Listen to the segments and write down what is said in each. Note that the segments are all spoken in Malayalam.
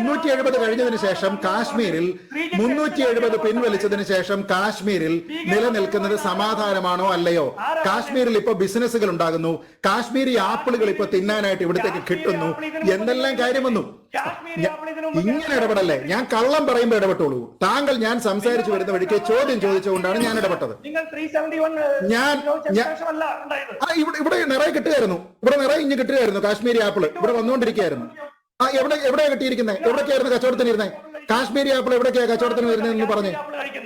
മുന്നൂറ്റി എഴുപത് കഴിഞ്ഞതിന് ശേഷം കാശ്മീരിൽ മുന്നൂറ്റി എഴുപത് പിൻവലിച്ചതിന് ശേഷം കാശ്മീരിൽ നിലനിൽക്കുന്നത് സമാധാനമാണോ അല്ലയോ? കാശ്മീരിൽ ഇപ്പൊ ബിസിനസ്സുകൾ ഉണ്ടാകുന്നു. കാശ്മീരി ആപ്പിളുകൾ ഇപ്പൊ തിന്നാനായിട്ട് ഇവിടത്തേക്ക് കിട്ടുന്നു. എന്തെല്ലാം കാര്യം വന്നു? ഇങ്ങനെ ഇടപെടല്ലേ? ഞാൻ കള്ളം പറയുമ്പോൾ ഇടപെട്ടുള്ളൂ താങ്കൾ ഞാൻ സംസാരിച്ചു വരുന്ന വഴിക്ക് ചോദ്യം ചോദിച്ചുകൊണ്ടാണ് ഞാൻ ഇടപെട്ടത്. ഞാൻ- ഇവിടെ ഇവിടെ നിറയെ കിട്ടുകയായിരുന്നു. ഇവിടെ നിറയെ ഇഞ്ഞ് കിട്ടുകയായിരുന്നു കാശ്മീരി ആപ്പിൾ. ഇവിടെ വന്നുകൊണ്ടിരിക്കുകയായിരുന്നു. ആ എവിടെ എവിടെയാ കിട്ടിയിരിക്കുന്നത് എവിടേക്കായിരുന്നു കച്ചവടത്തിന് ഇരുന്നത് കാശ്മീരി ആപ്പിൾ എവിടേക്കാ കച്ചവടത്തിന് വരുന്നത് എന്ന് പറഞ്ഞേ.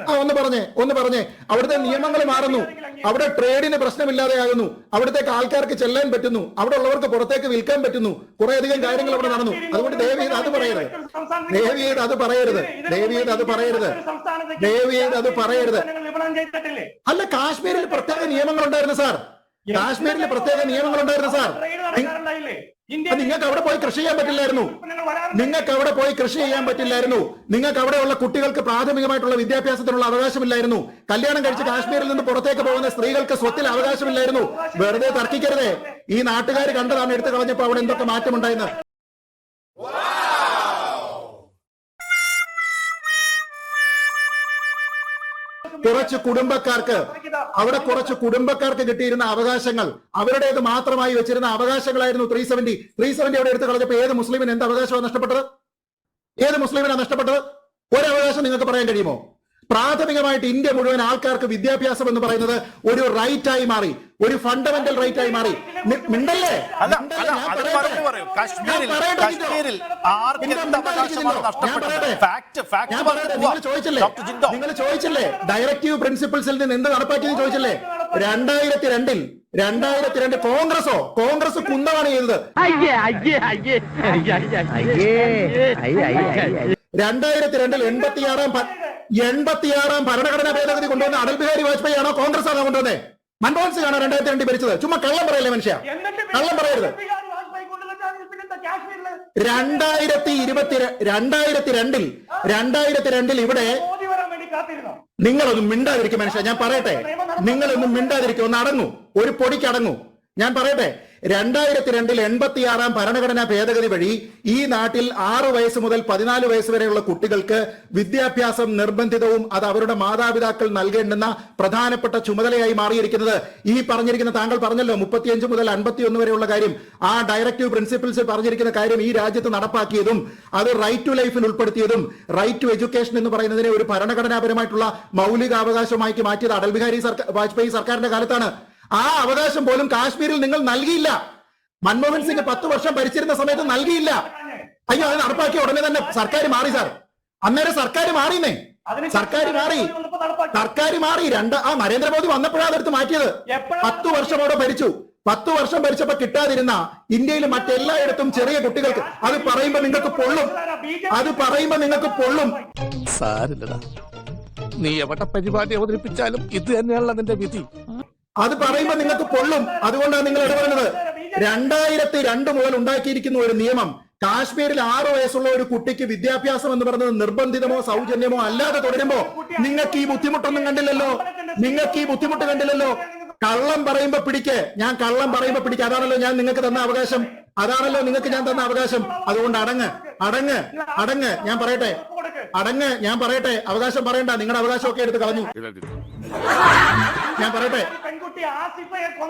ആ ഒന്ന് പറഞ്ഞേ ഒന്ന് പറഞ്ഞേ. അവിടുത്തെ നിയമങ്ങൾ മാറുന്നു. അവിടെ ട്രേഡിന് പ്രശ്നമില്ലാതെ ആകുന്നു അവിടത്തേക്ക് ആൾക്കാർക്ക് ചെല്ലാൻ പറ്റുന്നു. അവിടെ ഉള്ളവർക്ക് പുറത്തേക്ക് വിൽക്കാൻ പറ്റുന്നു. കുറെ അധികം കാര്യങ്ങൾ അവിടെ നടന്നു. അതുകൊണ്ട് ദേവിയത് അത് പറയരുത്. ദേവിയത് അത് പറയരുത്. ദേവിയത് അത് പറയരുത്. ദേവിയത് അത് പറയരുത്. അല്ല കാശ്മീരിൽ പ്രത്യേക നിയമങ്ങൾ ഉണ്ടായിരുന്നു സാർ. കാശ്മീരിൽ പ്രത്യേക നിയമങ്ങൾ ഉണ്ടായിരുന്നു സാർ നിങ്ങൾക്ക് അവിടെ പോയി കൃഷി ചെയ്യാൻ പറ്റില്ലായിരുന്നു. നിങ്ങൾക്ക് അവിടെ പോയി കൃഷി ചെയ്യാൻ പറ്റില്ലായിരുന്നു. നിങ്ങൾക്ക് അവിടെയുള്ള കുട്ടികൾക്ക് പ്രാഥമികമായിട്ടുള്ള വിദ്യാഭ്യാസത്തിനുള്ള അവകാശമില്ലായിരുന്നു. കല്യാണം കഴിച്ച് കാശ്മീരിൽ നിന്ന് പുറത്തേക്ക് പോകുന്ന സ്ത്രീകൾക്ക് സ്വത്തിൽ അവകാശമില്ലായിരുന്നു. വെറുതെ തർക്കിക്കരുതേ. ഈ നാട്ടുകാർ കണ്ടതാണ് എടുത്തു കളഞ്ഞപ്പോ അവിടെ എന്തൊക്കെ മാറ്റമുണ്ടായെന്ന്. കുറച്ച് കുടുംബക്കാർക്ക് അവിടെ കുറച്ച് കുടുംബക്കാർക്ക് കിട്ടിയിരുന്ന അവകാശങ്ങൾ അവരുടേത് മാത്രമായി വെച്ചിരുന്ന അവകാശങ്ങളായിരുന്നു ത്രീ സെവന്റി ത്രീ സെവന്റി അവിടെ എടുത്ത് കളഞ്ഞപ്പോ ഏത് മുസ്ലിമിന് എന്ത് അവകാശമാണ് നഷ്ടപ്പെട്ടത്? ഏത് മുസ്ലിമിനാണ് നഷ്ടപ്പെട്ടത്? ഒരവകാശം നിങ്ങൾക്ക് പറയാൻ കഴിയുമോ? പ്രാഥമികമായിട്ട് ഇന്ത്യ മുഴുവൻ ആൾക്കാർക്ക് വിദ്യാഭ്യാസം എന്ന് പറയുന്നത് ഒരു റൈറ്റ് ആയി മാറി ഒരു ഫണ്ടമെന്റൽ റൈറ്റ് ആയി മാറി. മിണ്ടല്ലേ? നിങ്ങൾ ചോദിച്ചില്ലേ? നിങ്ങൾ ചോദിച്ചില്ലേ? ഡയറക്റ്റീവ് പ്രിൻസിപ്പിൾസിൽ നിന്ന് എന്ത് നടപ്പാക്കിയെന്ന് ചോദിച്ചില്ലേ? രണ്ടായിരത്തി രണ്ടിൽ രണ്ടായിരത്തി രണ്ട് കോൺഗ്രസോ? കോൺഗ്രസ് കുന്തമാണ് ചെയ്തത്. അയ്യേ അയ്യേ അയ്യേ അയ്യേ അയ്യേ അയ്യേ. രണ്ടായിരത്തി രണ്ടിൽ എൺപത്തിയാറാം എൺപത്തിയാറാം ഭരണഘടനാ ഭേദഗതി കൊണ്ടുവന്ന അടൽ ബിഹാരി വാജ്പേയി ആണോ കോൺഗ്രസ് ആണോ കൊണ്ടുവന്നേ? മൻമോഹൻ സിംഗ് ആണോ രണ്ടായിരത്തി രണ്ടിൽ ഭരിച്ചത്? ചുമ്മാ കള്ളം പറയല്ലേ മനുഷ്യ? കള്ളം പറയരുത്. രണ്ടായിരത്തി ഇരുപത്തി രണ്ടായിരത്തി രണ്ടിൽ രണ്ടായിരത്തി രണ്ടിൽ ഇവിടെ നിങ്ങളൊന്നും മിണ്ടാതിരിക്കും മനുഷ്യ. ഞാൻ പറയട്ടെ. നിങ്ങളൊന്നും മിണ്ടാതിരിക്കും. ഒന്ന് അടങ്ങൂ. ഒരു പൊടിക്ക് അടങ്ങൂ. ഞാൻ പറയട്ടെ. രണ്ടായിരത്തി രണ്ടിൽ എൺപത്തിയാറാം ഭരണഘടനാ ഭേദഗതി വഴി ഈ നാട്ടിൽ ആറു വയസ്സ് മുതൽ പതിനാല് വയസ്സ് വരെയുള്ള കുട്ടികൾക്ക് വിദ്യാഭ്യാസം നിർബന്ധിതവും അത് അവരുടെ മാതാപിതാക്കൾ നൽകേണ്ടുന്ന പ്രധാനപ്പെട്ട ചുമതലയായി മാറിയിരിക്കുന്നത്. ഈ പറഞ്ഞിരിക്കുന്ന താങ്കൾ പറഞ്ഞല്ലോ മുപ്പത്തിയഞ്ച് മുതൽ അൻപത്തിയൊന്ന് വരെയുള്ള കാര്യം. ആ ഡയറക്റ്റീവ് പ്രിൻസിപ്പിൾസ് പറഞ്ഞിരിക്കുന്ന കാര്യം ഈ രാജ്യത്ത് നടപ്പാക്കിയതും അത് റൈറ്റ് ടു ലൈഫിൽ ഉൾപ്പെടുത്തിയതും റൈറ്റ് ടു എഡ്യൂക്കേഷൻ എന്ന് പറയുന്നതിനെ ഒരു ഭരണഘടനാപരമായിട്ടുള്ള മൗലികാവകാശമായി മാറ്റിയത് അടൽ ബിഹാരി സർക്കാർ വാജ്പേയി സർക്കാരിന്റെ കാലത്താണ്. ആ അവകാശം പോലും കാശ്മീരിൽ നിങ്ങൾ നൽകിയില്ല. മൻമോഹൻ സിംഗ് പത്ത് വർഷം ഭരിച്ചിരുന്ന സമയത്ത് നൽകിയില്ല. അയ്യോ അത് നടപ്പാക്കിയ ഉടനെ തന്നെ സർക്കാർ മാറി സാർ. അന്നേരം സർക്കാർ മാറിയെന്നേ. സർക്കാർ മാറി. സർക്കാർ മാറി. രണ്ട് ആ നരേന്ദ്രമോദി വന്നപ്പോഴാണ് അതെടുത്ത് മാറ്റിയത്. പത്ത് വർഷം അവിടെ ഭരിച്ചു. പത്ത് വർഷം ഭരിച്ചപ്പോ കിട്ടാതിരുന്ന ഇന്ത്യയിൽ മറ്റെല്ലായിടത്തും ചെറിയ കുട്ടികൾക്ക് അത് പറയുമ്പോ നിങ്ങൾക്ക് പൊള്ളും. അത് പറയുമ്പോ നിങ്ങൾക്ക് പൊള്ളും. സാരില്ലടാ. നീ എവിടെ പരിപാടി അവതരിപ്പിച്ചാലും ഇത് തന്നെയാണല്ലോ നിന്റെ വിധി. അത് പറയുമ്പോ നിങ്ങൾക്ക് പൊള്ളും അതുകൊണ്ടാണ് നിങ്ങൾ ഇടപെടുന്നത്. രണ്ടായിരത്തി രണ്ട് മുതൽ ഉണ്ടാക്കിയിരിക്കുന്ന ഒരു നിയമം കാശ്മീരിൽ ആറു വയസ്സുള്ള ഒരു കുട്ടിക്ക് വിദ്യാഭ്യാസം എന്ന് പറയുന്നത് നിർബന്ധിതമോ സൗജന്യമോ അല്ലാതെ തുടരുമ്പോ നിങ്ങൾക്ക് ഈ ബുദ്ധിമുട്ടൊന്നും കണ്ടില്ലല്ലോ. നിങ്ങൾക്ക് ഈ ബുദ്ധിമുട്ട് കണ്ടില്ലല്ലോ. കള്ളം പറയുമ്പോ പിടിക്കേ. ഞാൻ കള്ളം പറയുമ്പോ പിടിക്കേ. അതാണല്ലോ ഞാൻ നിങ്ങൾക്ക് തന്ന അവകാശം. അതാണല്ലോ നിങ്ങൾക്ക് ഞാൻ തന്ന അവകാശം. അതുകൊണ്ട് അടങ്ങ്. അടങ്ങ്. അടങ്ങ്. ഞാൻ പറയട്ടെ. അടങ്ങ്. ഞാൻ പറയട്ടെ. അവകാശം പറയണ്ട. നിങ്ങളുടെ അവകാശമൊക്കെ എടുത്ത് കളഞ്ഞു. ഞാൻ പറയട്ടെ.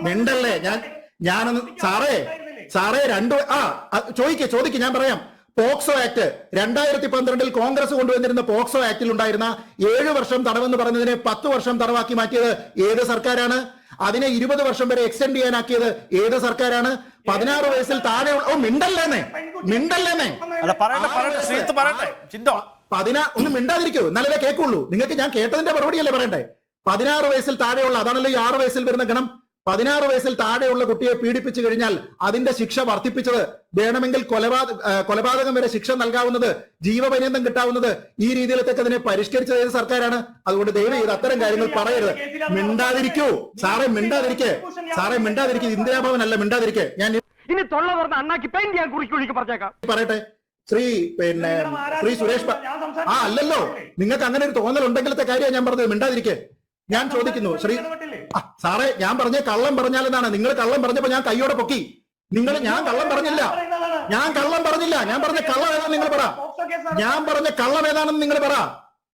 മിണ്ടല്ലേ? ഞാൻ ഞാനൊന്ന് സാറേ സാറേ രണ്ടു ആ ചോദിക്കേ ചോദിക്കേ ഞാൻ പറയാം. പോക്സോ ആക്ട് രണ്ടായിരത്തി പന്ത്രണ്ടിൽ കോൺഗ്രസ് കൊണ്ടുവന്നിരുന്ന പോക്സോ ആക്ടിൽ ഉണ്ടായിരുന്ന ഏഴ് വർഷം തടവെന്ന് പറഞ്ഞതിനെ പത്ത് വർഷം തടവാക്കി മാറ്റിയത് ഏത് സർക്കാരാണ്? അതിനെ ഇരുപത് വർഷം വരെ എക്സ്റ്റെൻഡ് ചെയ്യാനാക്കിയത് ഏത് സർക്കാരാണ്? പതിനാറ് വയസ്സിൽ താഴെ ഓ മിണ്ടല്ലേന്നേ? മിണ്ടല്ലേന്നേ? പതിനാ ഒന്ന് മിണ്ടാതിരിക്കൂ. എന്നാലേ കേൾക്കുള്ളൂ നിങ്ങൾക്ക് ഞാൻ കേട്ടതിന്റെ മറുപടിയല്ലേ പറയണ്ടേ? പതിനാറ് വയസ്സിൽ താഴെയുള്ള അതാണല്ലോ ഈ ആറ് വയസ്സിൽ വരുന്ന ഗണം പതിനാറ് വയസ്സിൽ താഴെയുള്ള കുട്ടിയെ പീഡിപ്പിച്ചു കഴിഞ്ഞാൽ അതിന്റെ ശിക്ഷ വർദ്ധിപ്പിച്ചത് വേണമെങ്കിൽ കൊലപാതക കൊലപാതകം വരെ ശിക്ഷ നൽകാവുന്നത് ജീവപര്യന്തം കിട്ടാവുന്നത് ഈ രീതിയിലത്തേക്ക് അതിനെ പരിഷ്കരിച്ചത് ഏത് സർക്കാരാണ്? അതുകൊണ്ട് ദയവ് ചെയ്ത് അത്തരം കാര്യങ്ങൾ പറയരുത്. മിണ്ടാതിരിക്കൂ. സാറേ മിണ്ടാതിരിക്കേ. സാറേ മിണ്ടാതിരിക്കേ. ഇന്ദിരാഭവൻ അല്ല മിണ്ടാതിരിക്കെ. ഞാൻ ഇനി തൊള്ള തുറന്ന് അണ്ണാക്കി പെയിന്റ് ഞാൻ കുറിക്ക് കുഴിക്ക് പറഞ്ഞേക്കാം. പറയട്ടെ. ശ്രീ പിന്നെ ശ്രീ സുരേഷ് ആ അല്ലല്ലോ. നിങ്ങൾക്ക് അങ്ങനെ ഒരു തോന്നൽ ഉണ്ടെങ്കിലത്തെ കാര്യമാണ് ഞാൻ പറഞ്ഞത്. മിണ്ടാതിരിക്കെ. ഞാൻ ചോദിക്കുന്നു ശ്രീ സാറേ ഞാൻ പറഞ്ഞ കള്ളം പറഞ്ഞാലെന്നാണ്. നിങ്ങൾ കള്ളം പറഞ്ഞപ്പോ ഞാൻ കൈയോടെ പൊക്കി. നിങ്ങൾ ഞാൻ കള്ളം പറഞ്ഞില്ല. ഞാൻ കള്ളം പറഞ്ഞില്ല. ഞാൻ പറഞ്ഞ കള്ളം ഏതാണെന്ന് നിങ്ങൾ പറ. ഞാൻ പറഞ്ഞ കള്ളം ഏതാണെന്ന് നിങ്ങൾ പറ.